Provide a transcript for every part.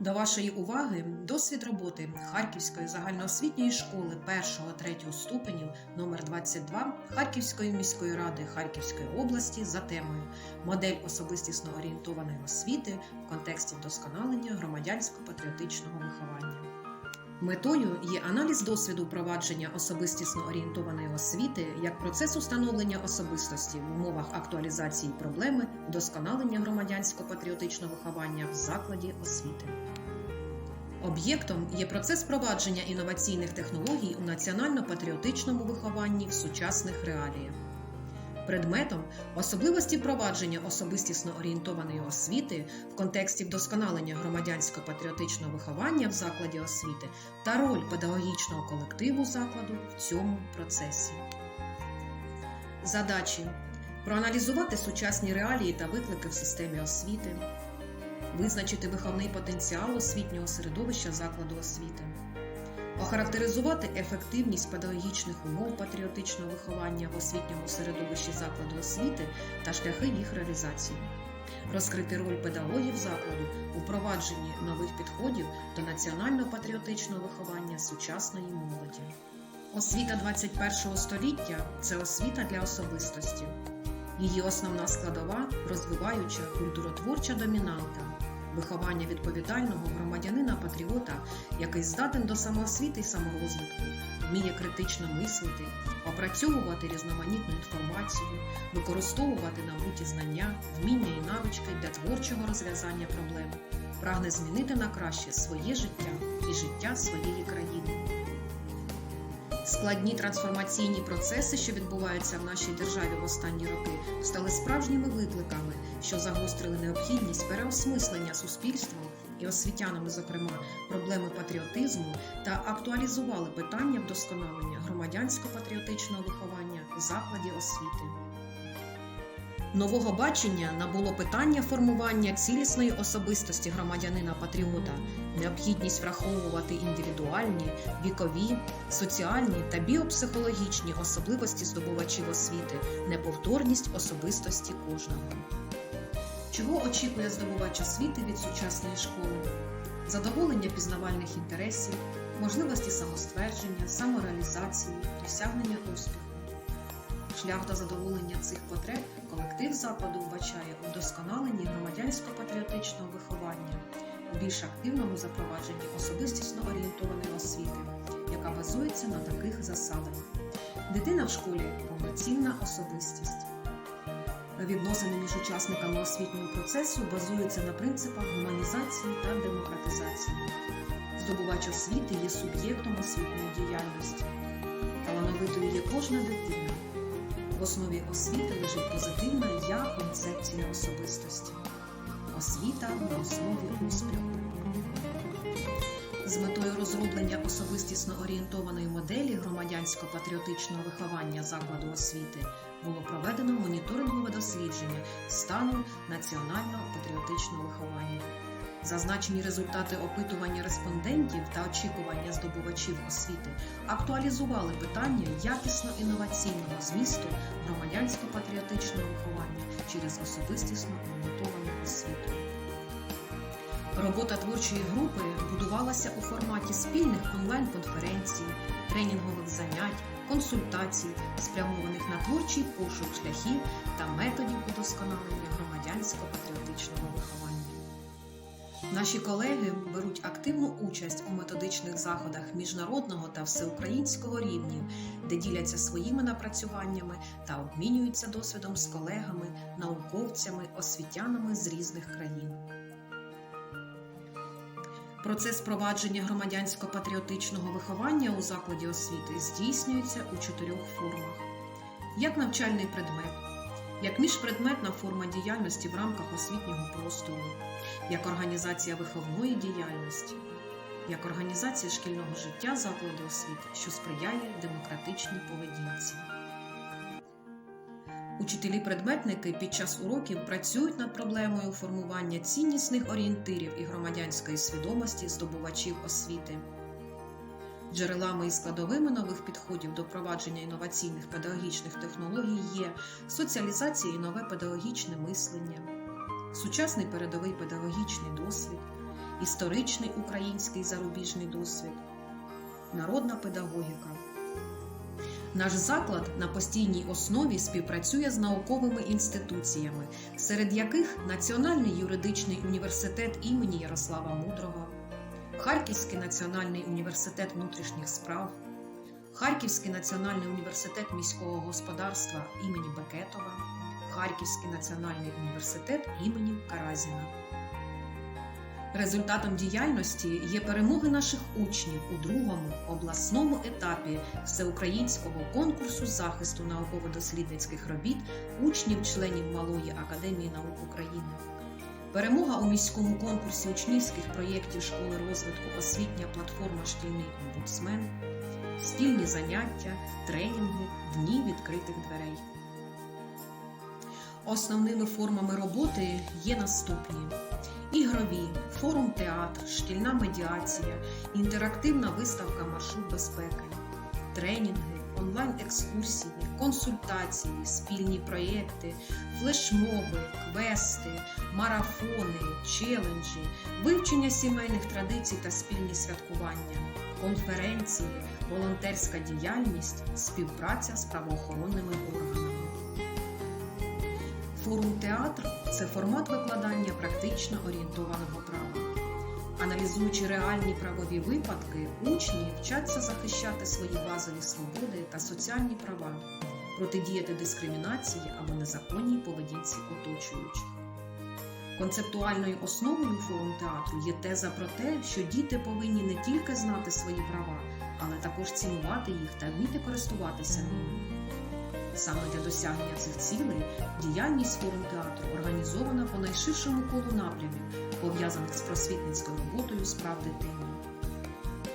До вашої уваги досвід роботи Харківської загальноосвітньої школи 1-3 ступенів номер 22 Харківської міської ради Харківської області за темою Модель особистісно орієнтованої освіти в контексті вдосконалення громадянсько-патріотичного виховання. Метою є аналіз досвіду впровадження особистісно орієнтованої освіти як процесу становлення особистості в умовах актуалізації проблеми вдосконалення громадянсько-патріотичного виховання в закладі освіти. Об'єктом є процес впровадження інноваційних технологій у національно-патріотичному вихованні в сучасних реаліях. Предметом особливості впровадження особистісно орієнтованої освіти в контексті вдосконалення громадянсько-патріотичного виховання в закладі освіти та роль педагогічного колективу закладу в цьому процесі. Задачі. Проаналізувати сучасні реалії та виклики в системі освіти, визначити виховний потенціал освітнього середовища закладу освіти, охарактеризувати ефективність педагогічних умов патріотичного виховання в освітньому середовищі закладу освіти та шляхи їх реалізації, розкрити роль педагогів закладу у впровадженні нових підходів до національно-патріотичного виховання сучасної молоді. Освіта 21 століття це освіта для особистості. Її основна складова розвиваюча культуротворча домінанта, виховання відповідального громадянина-патріота, який здатен до самоосвіти й саморозвитку, вміє критично мислити, опрацьовувати різноманітну інформацію, використовувати набуті знання, вміння і навички для творчого розв'язання проблем, прагне змінити на краще своє життя і життя своєї країни. Складні трансформаційні процеси, що відбуваються в нашій державі в останні роки, стали справжніми викликами, що загострили необхідність переосмислення суспільством і освітянами, зокрема, проблеми патріотизму та актуалізували питання вдосконалення громадянсько-патріотичного виховання в закладі освіти. Нового бачення набуло питання формування цілісної особистості громадянина-патріота, необхідність враховувати індивідуальні, вікові, соціальні та біопсихологічні особливості здобувачів освіти, неповторність особистості кожного. Чого очікує здобувач освіти від сучасної школи? Задоволення пізнавальних інтересів, можливості самоствердження, самореалізації, досягнення успіху. Шлях до задоволення цих потреб колектив закладу вбачає у вдосконаленні громадянсько-патріотичного виховання, у більш активному запровадженні особистісно орієнтованої освіти, яка базується на таких засадах. Дитина в школі повноцінна особистість. Відносини між учасниками освітнього процесу базуються на принципах гуманізації та демократизації. Здобувач освіти є суб'єктом освітньої діяльності. Талановитою є кожна дитина. В основі освіти лежить позитивна я концепція особистості. Освіта на основі успіху. З метою розроблення особистісно орієнтованої моделі громадянсько-патріотичного виховання закладу освіти було проведено моніторингове дослідження стану національно-патріотичного виховання. Зазначені результати опитування респондентів та очікування здобувачів освіти актуалізували питання якісно інноваційного змісту громадянсько-патріотичного виховання через особистісно орієнтовану освіту. Робота творчої групи будувалася у форматі спільних онлайн-конференцій, тренінгових занять, консультацій, спрямованих на творчий пошук шляхів та методів удосконалення громадянсько-патріотичного виховання. Наші колеги беруть активну участь у методичних заходах міжнародного та всеукраїнського рівнів, де діляться своїми напрацюваннями та обмінюються досвідом з колегами, науковцями, освітянами з різних країн. Процес впровадження громадянсько-патріотичного виховання у закладі освіти здійснюється у чотирьох формах: як навчальний предмет, як міжпредметна форма діяльності в рамках освітнього простору, як організація виховної діяльності, як організація шкільного життя закладу освіти, що сприяє демократичній поведінці. Учителі-предметники під час уроків працюють над проблемою формування ціннісних орієнтирів і громадянської свідомості здобувачів освіти. Джерелами і складовими нових підходів до впровадження інноваційних педагогічних технологій є соціалізація і нове педагогічне мислення, сучасний передовий педагогічний досвід, історичний український зарубіжний досвід, народна педагогіка. Наш заклад на постійній основі співпрацює з науковими інституціями, серед яких Національний юридичний університет імені Ярослава Мудрого, Харківський національний університет внутрішніх справ, Харківський національний університет міського господарства імені Бекетова, Харківський національний університет імені Каразіна. Результатом діяльності є перемоги наших учнів у другому обласному етапі всеукраїнського конкурсу захисту науково-дослідницьких робіт учнів-членів Малої академії наук України. Перемога у міському конкурсі учнівських проєктів школи розвитку освітня платформа Шкільний омбудсмен, спільні заняття, тренінги, дні відкритих дверей. Основними формами роботи є наступні: ігрові, форум театр, шкільна медіація, інтерактивна виставка маршрут безпеки, тренінги, онлайн-екскурсії, консультації, спільні проєкти, флешмоби, квести, марафони, челенджі, вивчення сімейних традицій та спільні святкування, конференції, волонтерська діяльність, співпраця з правоохоронними органами. Форум театр це формат викладання практично орієнтованого права. Аналізуючи реальні правові випадки, учні вчаться захищати свої базові свободи та соціальні права, протидіяти дискримінації або незаконній поведінці оточуючих. Концептуальною основою форум театру є теза про те, що діти повинні не тільки знати свої права, але також цінувати їх та вміти користуватися ними. Саме для досягнення цих цілей діяльність форум театру організована по найширшому колу напрямів, пов'язаних з просвітницькою роботою з прав дитини.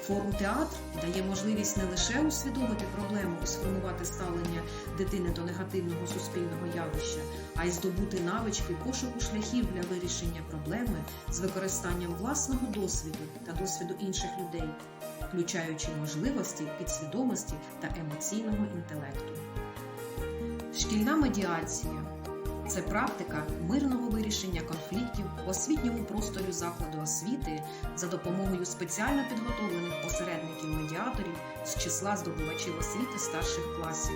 Форум театр дає можливість не лише усвідомити проблему і сформувати ставлення дитини до негативного суспільного явища, а й здобути навички пошуку шляхів для вирішення проблеми з використанням власного досвіду та досвіду інших людей, включаючи можливості підсвідомості та емоційного інтелекту. Шкільна медіація це практика мирного вирішення конфліктів в освітньому просторі закладу освіти за допомогою спеціально підготовлених посередників-медіаторів з числа здобувачів освіти старших класів.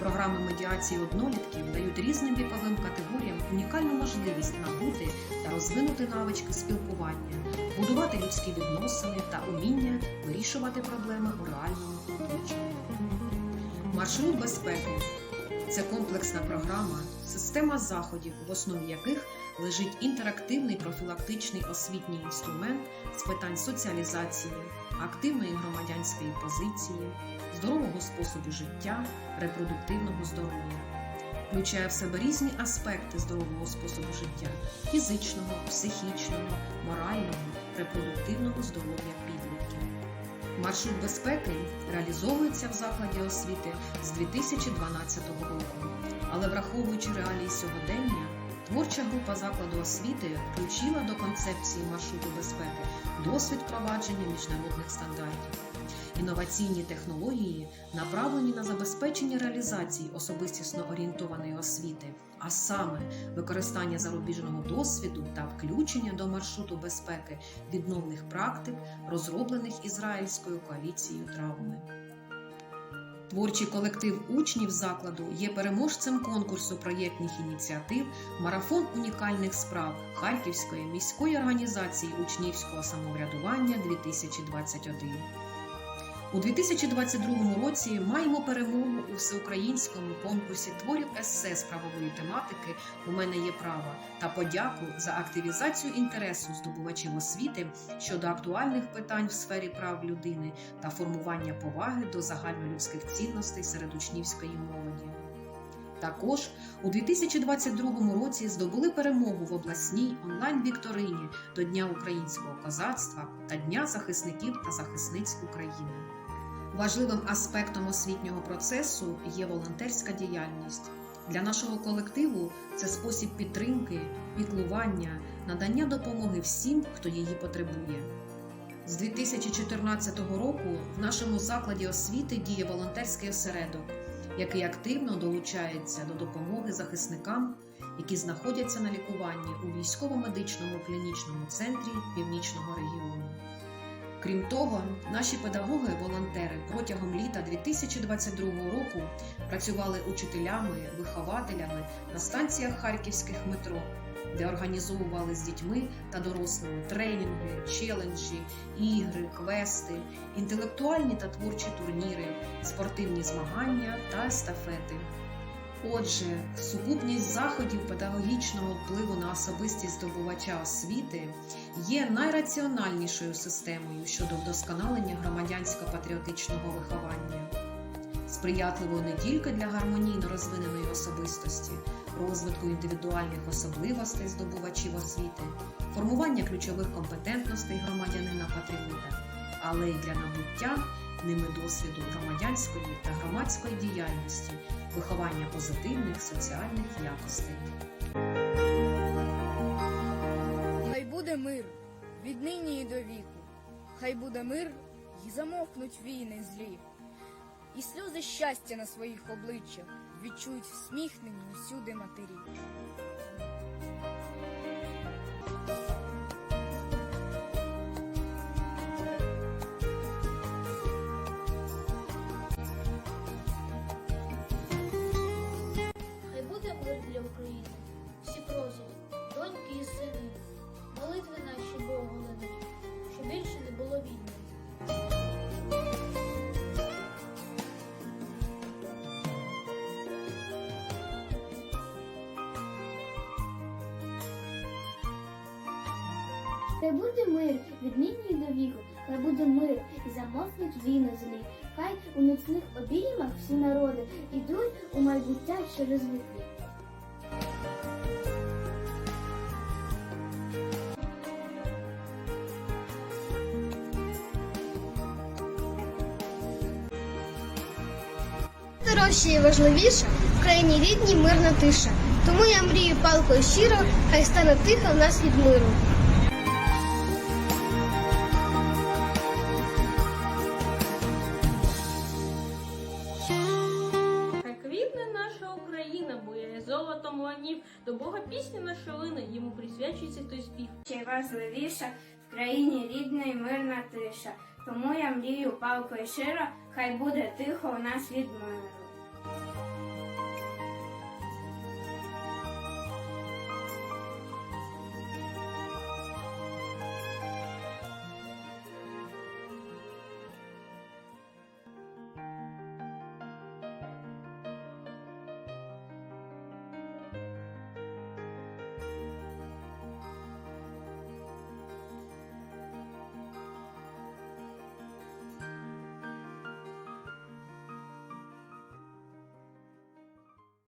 Програми медіації однолітків дають різним віковим категоріям унікальну можливість набути та розвинути навички спілкування, будувати людські відносини та уміння вирішувати проблеми у реальному оточенні. Маршрут безпеки це комплексна програма, система заходів, в основі яких лежить інтерактивний профілактичний освітній інструмент з питань соціалізації, активної громадянської позиції, здорового способу життя, репродуктивного здоров'я. Включає в себе різні аспекти здорового способу життя фізичного, психічного, морального, репродуктивного здоров'я підлітків. Маршрут безпеки реалізовується в закладі освіти з 2012 року, але враховуючи реалії сьогодення, творча група закладу освіти включила до концепції маршруту безпеки досвід впровадження міжнародних стандартів. Інноваційні технології направлені на забезпечення реалізації особистісно орієнтованої освіти, а саме використання зарубіжного досвіду та включення до маршруту безпеки відновних практик, розроблених ізраїльською коаліцією травми. Творчий колектив учнів закладу є переможцем конкурсу проєктних ініціатив Марафон унікальних справ Харківської міської організації учнівського самоврядування 2021. У 2022 році маємо перемогу у всеукраїнському конкурсі творів есе з правової тематики У мене є право та подяку за активізацію інтересу здобувачів освіти щодо актуальних питань в сфері прав людини та формування поваги до загальнолюдських цінностей серед учнівської молоді. Також у 2022 році здобули перемогу в обласній онлайн-вікторині до Дня українського козацтва та Дня захисників та захисниць України. Важливим аспектом освітнього процесу є волонтерська діяльність. Для нашого колективу це спосіб підтримки, піклування, надання допомоги всім, хто її потребує. З 2014 року в нашому закладі освіти діє волонтерський осередок, який активно долучається до допомоги захисникам які знаходяться на лікуванні у військово-медичному клінічному центрі Північного регіону. Крім того, наші педагоги-волонтери протягом літа 2022 року працювали учителями, вихователями на станціях харківських метро, де організовували з дітьми та дорослими тренінги, челенджі, ігри, квести, інтелектуальні та творчі турніри, спортивні змагання та естафети. Отже, сукупність заходів педагогічного впливу на особистість здобувача освіти є найраціональнішою системою щодо вдосконалення громадянсько-патріотичного виховання, сприятливою не тільки для гармонійно розвиненої особистості, розвитку індивідуальних особливостей здобувачів освіти, формування ключових компетентностей громадянина-патріота, але й для набуття ними досвіду громадянської та громадської діяльності, виховання позитивних соціальних якостей. Хай буде мир віднині і до віку, хай буде мир і замовкнуть війни злі, і сльози щастя на своїх обличчях відчують всміхнені усюди матері. Хай буде мир від нині і до віку, хай буде мир і замовкнуть війни злі. Хай у міцних обіймах всі народи ідуть у майбуття через віки. Дорожче і важливіше в країні рідній мирна тиша. Тому я мрію палкою щиро, хай стане тихо в нас від миру. Золотом ланів, до Бога пісня наша лина, йому присвячується той спів. Ще важливіше в країні рідна і мирна тиша. Тому я мрію палкою щиро, хай буде тихо у нас від миру.